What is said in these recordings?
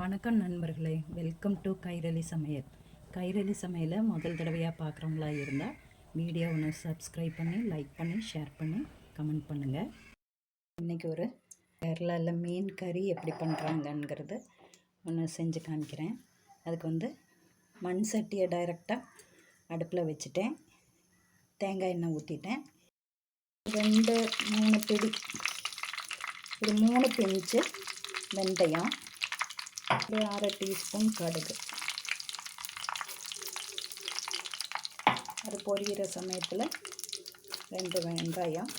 வணக்கம் நண்பர்களே. Welcome to Kairali சமையல். கைரளி சமையலை முதல் தடவையாக பார்க்குறவங்களா இருந்தால் வீடியோ ஒன்று சப்ஸ்கிரைப் பண்ணி லைக் பண்ணி ஷேர் பண்ணி கமெண்ட் பண்ணுங்கள் இன்றைக்கி ஒரு கேரளாவில் மீன் கறி எப்படி பண்ணுறாங்கங்கிறது ஒன்று செஞ்சு காமிக்கிறேன். அதுக்கு வந்து மண் சட்டியை டைரெக்டாக அடுப்பில் வச்சுட்டேன். தேங்காய் எண்ணெய் ஊற்றிட்டேன் ரெண்டு மூணு பிடி ஒரு மூணு பிஞ்சு வெந்தயம் ஒரு அரை டீஸ்பூன் கடுகு. அது பொரியிற சமயத்தில் ரெண்டு வெங்காயம்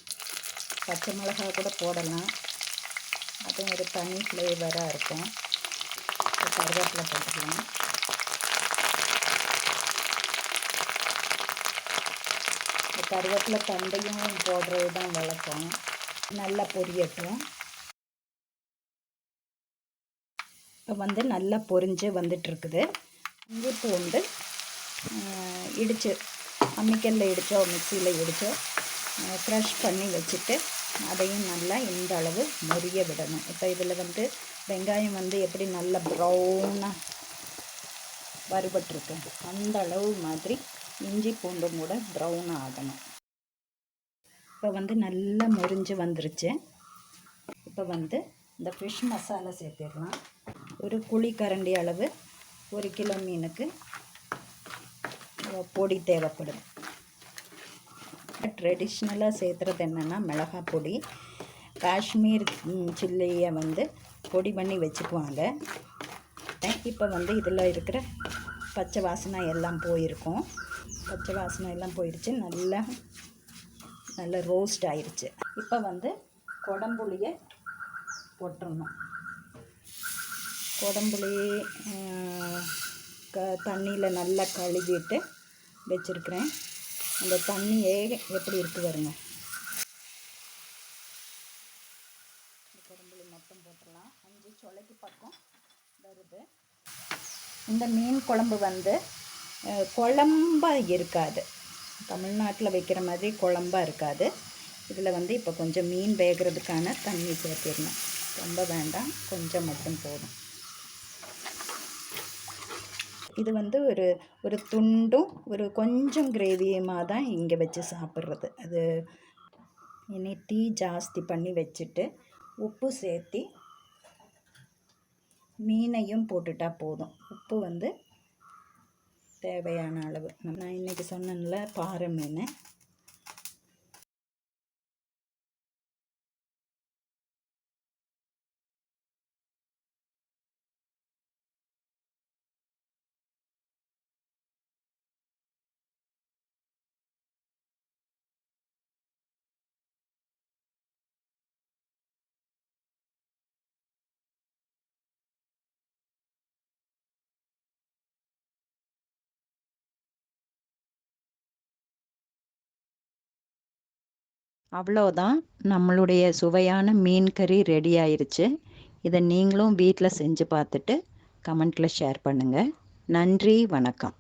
பச்சை மிளகாய் கூட போடலாம். அதுவும் ஒரு தனி ஃப்ளேவராக இருக்கும். கருவேப்பிலை போட்டுக்கலாம். இந்த கருவேப்பிலை தண்டையும் போடுறது தான் வழக்கம். நல்லா பொரியட்டும். இப்போ வந்து நல்லா பொரிஞ்சு வந்துட்டுருக்குது. இஞ்சி பூண்டு இடித்து அம்மிக்கல்ல இடித்தோ மிக்சியில் இடித்தோ க்ரஷ் பண்ணி வச்சுட்டு அதையும் நல்லா இந்த அளவு முறிய விடணும். இப்போ இதில் வந்து வெங்காயம் வந்து எப்படி நல்லா ப்ரௌனாக வறுபட்டுருக்கு அந்த அளவு மாதிரி இஞ்சி பூண்டும் கூட ப்ரௌன் ஆகணும். இப்போ வந்து நல்லா முறிஞ்சு வந்துருச்சு. இப்போ வந்து இந்த ஃபிஷ் மசாலா சேர்த்திடலாம். ஒரு குழி கரண்டி அளவு ஒரு கிலோ மீனுக்கு பொடி தேவைப்படும். ட்ரெடிஷ்னலாக சேர்த்துறது என்னென்னா மிளகாய் பொடி. காஷ்மீர் சில்லியை வந்து பொடி பண்ணி வச்சுக்குவாங்க. இப்போ வந்து இதில் இருக்கிற பச்சை வாசனை எல்லாம் போயிருக்கும். பச்சை வாசனை எல்லாம் போயிடுச்சு நல்லா நல்லா ரோஸ்ட் ஆயிடுச்சு இப்போ வந்து குடம்புளியை போட்டுடணும் குடம்புலையே க தண்ணியில் நல்லா கழுவிட்டு வச்சுருக்கிறேன். அந்த தண்ணியே எப்படி இருக்குது வருங்க குடம்புளி மொத்தம் போட்டுடலாம். அஞ்சு சொலைக்கு பக்கம் வருது. இந்த மீன் குழம்பு வந்து குழம்பாக இருக்காது. தமிழ்நாட்டில் வைக்கிற மாதிரி குழம்பாக இருக்காது. இதில் வந்து இப்போ கொஞ்சம் மீன் வேகிறதுக்கான தண்ணி சேர்த்திடணும். ரொம்ப வேண்டாம். கொஞ்சம் மட்டும் போதும். இது வந்து ஒரு ஒரு துண்டும் ஒரு கொஞ்சம் கிரேவியுமாக தான் இங்கே வச்சு சாப்பிட்றது. அது இனி டீ ஜாஸ்தி பண்ணி வச்சுட்டு உப்பு சேர்த்தி மீனையும் போட்டுட்டா போதும். உப்பு வந்து தேவையான அளவு. நான் இன்றைக்கி சொன்னேன்ல பாறை மீன். அவ்வளோதான். நம்மளுடைய சுவையான மீன் கறி ரெடி ஆயிருச்சு. இதை நீங்களும் வீட்டில் செஞ்சு பார்த்துட்டு கமெண்ட்டில் ஷேர் பண்ணுங்கள் நன்றி வணக்கம்.